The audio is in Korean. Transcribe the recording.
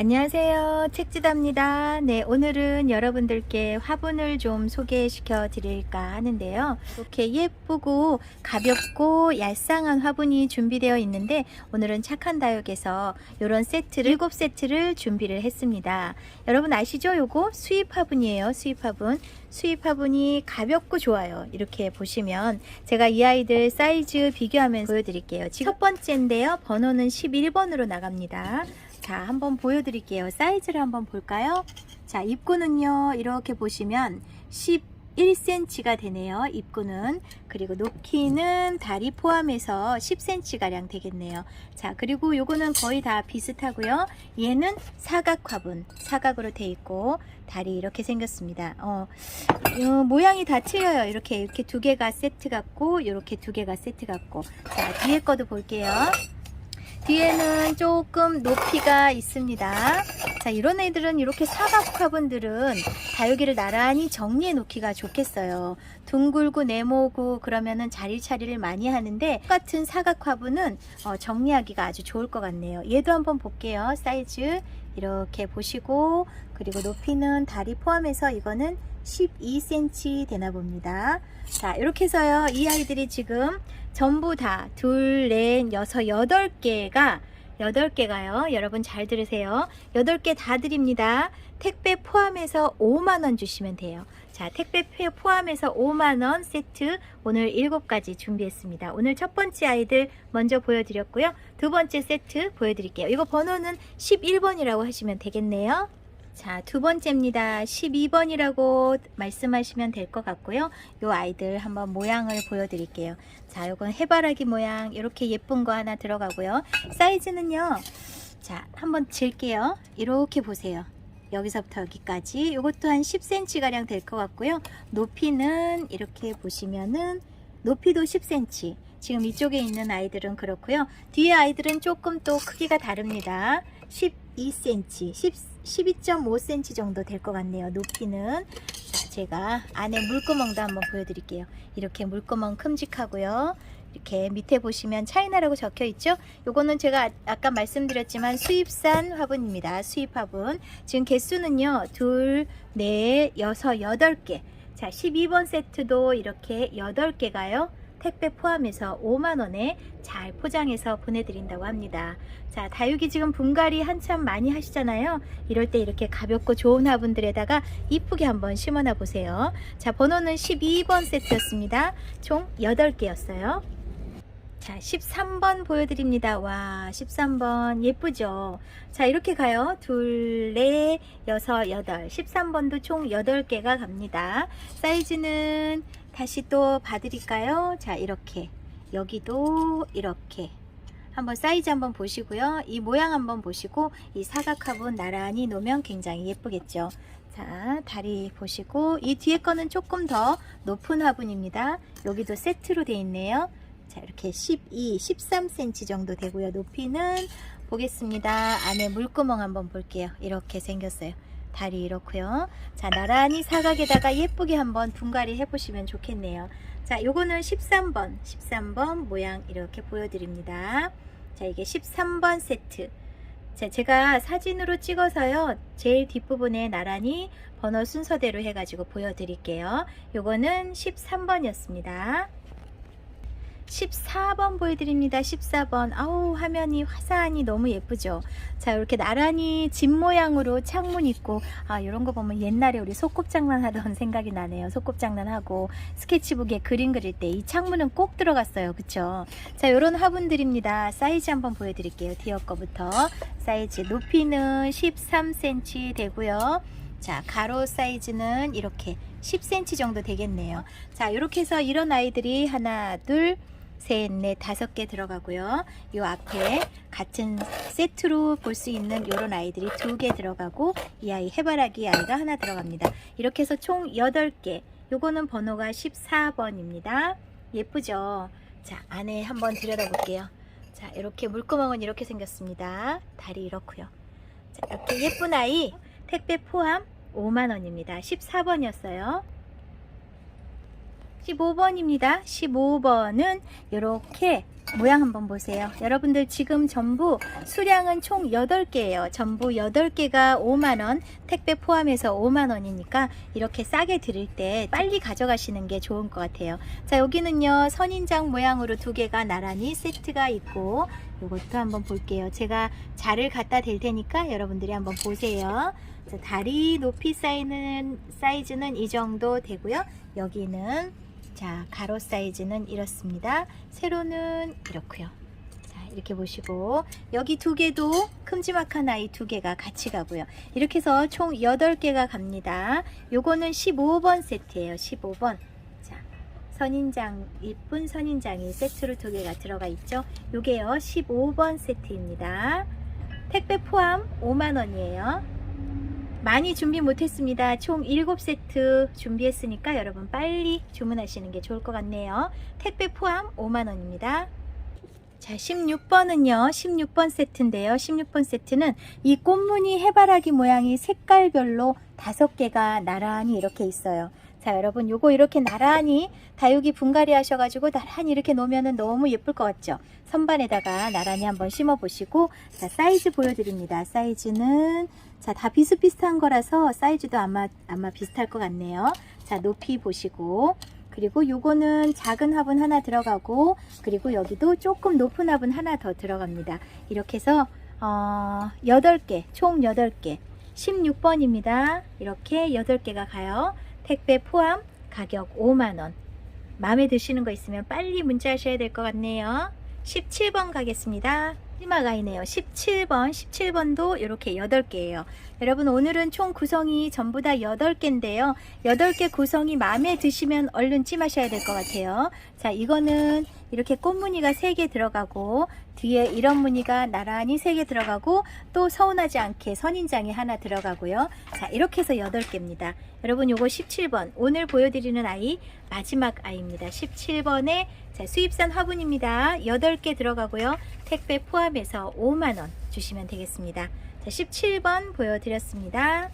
안녕하세요. 책지답니다. 네, 오늘은 여러분들께 화분을 좀 소개시켜 드릴까 하는데요. 이렇게 예쁘고 가볍고 얄쌍한 화분이 준비되어 있는데 오늘은 착한 다육에서 이런 세트를 7세트를 준비를 했습니다. 여러분 아시죠? 요거 수입 화분이에요. 수입 화분. 수입 화분이 가볍고 좋아요. 이렇게 보시면 제가 이 아이들 사이즈 비교하면서 보여드릴게요. 첫 번째인데요. 번호는 11번으로 나갑니다. 자, 한번 보여드릴게요. 사이즈를 한번 볼까요? 자, 입구는요, 이렇게 보시면 11cm가 되네요. 입구는. 그리고 높이는 다리 포함해서 10cm가량 되겠네요. 자, 그리고 요거는 거의 다 비슷하고요. 얘는 사각 화분, 사각으로 돼 있고, 다리 이렇게 생겼습니다. 어, 요 모양이 다 틀려요. 이렇게, 이렇게 두 개가 세트 같고, 이렇게 두 개가 세트 같고. 자, 뒤에 거도 볼게요. 뒤에는 조금 높이가 있습니다. 자, 이런 애들은 이렇게 사각 화분들은 다육이를 나란히 정리해 놓기가 좋겠어요. 둥글고 네모고 그러면은 자리차리를 많이 하는데 똑같은 사각 화분은 어, 정리하기가 아주 좋을 것 같네요. 얘도 한번 볼게요. 사이즈 이렇게 보시고 그리고 높이는 다리 포함해서 이거는 12cm 되나 봅니다. 자, 이렇게 해서요. 이 아이들이 지금 전부 다 둘, 넷, 여섯, 여덟 개가 여덟 개가요. 여러분 잘 들으세요. 여덟 개 다 드립니다. 택배 포함해서 5만 원 주시면 돼요. 자, 택배 포함해서 5만 원 세트 오늘 7가지 준비했습니다. 오늘 첫 번째 아이들 먼저 보여 드렸고요. 두 번째 세트 보여 드릴게요. 이거 번호는 11번이라고 하시면 되겠네요. 자, 두 번째입니다. 12번이라고 말씀하시면 될 것 같고요. 요 아이들 한번 모양을 보여드릴게요. 자, 요건 해바라기 모양 이렇게 예쁜 거 하나 들어가고요. 사이즈는요. 자, 한번 질게요. 이렇게 보세요. 여기서부터 여기까지 요것도 한 10cm 가량 될 것 같고요. 높이는 이렇게 보시면은 높이도 10cm. 지금 이쪽에 있는 아이들은 그렇고요. 뒤에 아이들은 조금 또 크기가 다릅니다. 12cm, 10, 12.5cm 정도 될 것 같네요. 높이는. 자, 제가 안에 물구멍도 한번 보여드릴게요. 이렇게 물구멍 큼직하고요. 이렇게 밑에 보시면 차이나라고 적혀 있죠? 요거는 제가 아- 아까 말씀드렸지만 수입산 화분입니다. 수입 화분. 지금 개수는요. 둘, 넷, 여섯, 여덟 개. 자, 12번 세트도 이렇게 8개가요. 택배 포함해서 5만원에 잘 포장해서 보내드린다고 합니다. 자, 다육이 지금 분갈이 한참 많이 하시잖아요. 이럴 때 이렇게 가볍고 좋은 화분들에다가 이쁘게 한번 심어놔 보세요. 자, 번호는 12번 세트였습니다. 총 8개였어요. 자, 13번 보여드립니다. 와, 13번 예쁘죠? 자, 이렇게 가요. 둘, 넷, 여섯, 여덟. 13번도 총 8개가 갑니다. 사이즈는 다시 또 봐드릴까요? 자, 이렇게. 여기도 이렇게. 한번 사이즈 한번 보시고요. 이 모양 한번 보시고 이 사각 화분 나란히 놓으면 굉장히 예쁘겠죠. 자, 다리 보시고 이 뒤에 거는 조금 더 높은 화분입니다. 여기도 세트로 되어 있네요. 자, 이렇게 12, 13cm 정도 되고요. 높이는 보겠습니다. 안에 물구멍 한번 볼게요. 이렇게 생겼어요. 다리 이렇고요. 자, 나란히 사각에다가 예쁘게 한번 분갈이 해보시면 좋겠네요. 자, 요거는 13번, 13번 모양 이렇게 보여드립니다. 자, 이게 13번 세트. 자, 제가 사진으로 찍어서요. 제일 뒷부분에 나란히 번호 순서대로 해가지고 보여드릴게요. 요거는 13번이었습니다. 14번 보여드립니다. 14번. 아우, 화면이 화사하니 너무 예쁘죠? 자, 이렇게 나란히 집 모양으로 창문 있고, 아, 이런 거 보면 옛날에 우리 소꿉장난 하던 생각이 나네요. 소꿉장난 하고, 스케치북에 그림 그릴 때 이 창문은 꼭 들어갔어요. 그쵸? 자, 요런 화분들입니다. 사이즈 한번 보여드릴게요. 디어 거부터. 사이즈 높이는 13cm 되고요. 자, 가로 사이즈는 이렇게 10cm 정도 되겠네요. 자, 이렇게 해서 이런 아이들이 하나, 둘, 셋, 넷, 다섯 개 들어가고요. 요 앞에 같은 세트로 볼 수 있는 이런 아이들이 두 개 들어가고 이 아이 해바라기 아이가 하나 들어갑니다. 이렇게 해서 총 8개. 요거는 번호가 14번입니다. 예쁘죠? 자, 안에 한번 들여다볼게요. 자, 이렇게 물구멍은 이렇게 생겼습니다. 다리 이렇고요. 자, 이렇게 예쁜 아이 택배 포함 5만원입니다. 14번이었어요. 15번입니다. 15번은 이렇게 모양 한번 보세요. 여러분들 지금 전부 수량은 총 8개예요. 전부 8개가 5만원, 택배 포함해서 5만원이니까 이렇게 싸게 드릴 때 빨리 가져가시는 게 좋은 것 같아요. 자, 여기는요, 선인장 모양으로 두 개가 나란히 세트가 있고, 이것도 한번 볼게요. 제가 자를 갖다 댈 테니까 여러분들이 한번 보세요. 자, 다리 높이 쌓이는 사이즈는 이 정도 되고요. 여기는 자, 가로 사이즈는 이렇습니다. 세로는 이렇고요. 자, 이렇게 보시고 여기 두 개도 큼지막한 아이 두 개가 같이 가고요. 이렇게 해서 총 8개가 갑니다. 요거는 15번 세트예요. 15번. 자, 선인장 이쁜 선인장이 세트로 두 개가 들어가 있죠. 요게요. 15번 세트입니다. 택배 포함 5만 원이에요. 많이 준비 못했습니다. 총 7세트 준비했으니까 여러분 빨리 주문하시는 게 좋을 것 같네요. 택배 포함 5만원입니다. 자, 16번은요, 16번 세트인데요. 16번 세트는 이 꽃무늬 해바라기 모양이 색깔별로 다섯 개가 나란히 이렇게 있어요. 자, 여러분, 요거 이렇게 나란히 다육이 분갈이 하셔가지고 나란히 이렇게 놓으면 너무 예쁠 것 같죠? 선반에다가 나란히 한번 심어 보시고, 자, 사이즈 보여드립니다. 사이즈는, 자, 다 비슷비슷한 거라서 사이즈도 아마, 아마 비슷할 것 같네요. 자, 높이 보시고, 그리고 요거는 작은 화분 하나 들어가고, 그리고 여기도 조금 높은 화분 하나 더 들어갑니다. 이렇게 해서, 어, 8개, 총 8개. 16번입니다. 이렇게 8개가 가요. 택배 포함 가격 5만원. 마음에 드시는 거 있으면 빨리 문자 하셔야 될 것 같네요. 17번 가겠습니다. 아이네요. 17번, 17번도 이렇게 8개예요. 여러분 오늘은 총 구성이 전부 다 8개인데요. 8개 구성이 마음에 드시면 얼른 찜하셔야 될 것 같아요. 자, 이거는 이렇게 꽃무늬가 3개 들어가고 뒤에 이런 무늬가 나란히 3개 들어가고 또 서운하지 않게 선인장이 하나 들어가고요. 자, 이렇게 해서 8개입니다. 여러분 요거 17번 오늘 보여드리는 아이 마지막 아이입니다. 17번에 자, 수입산 화분입니다. 8개 들어가고요. 택배 포함해서 5만원 주시면 되겠습니다. 자, 17번 보여드렸습니다.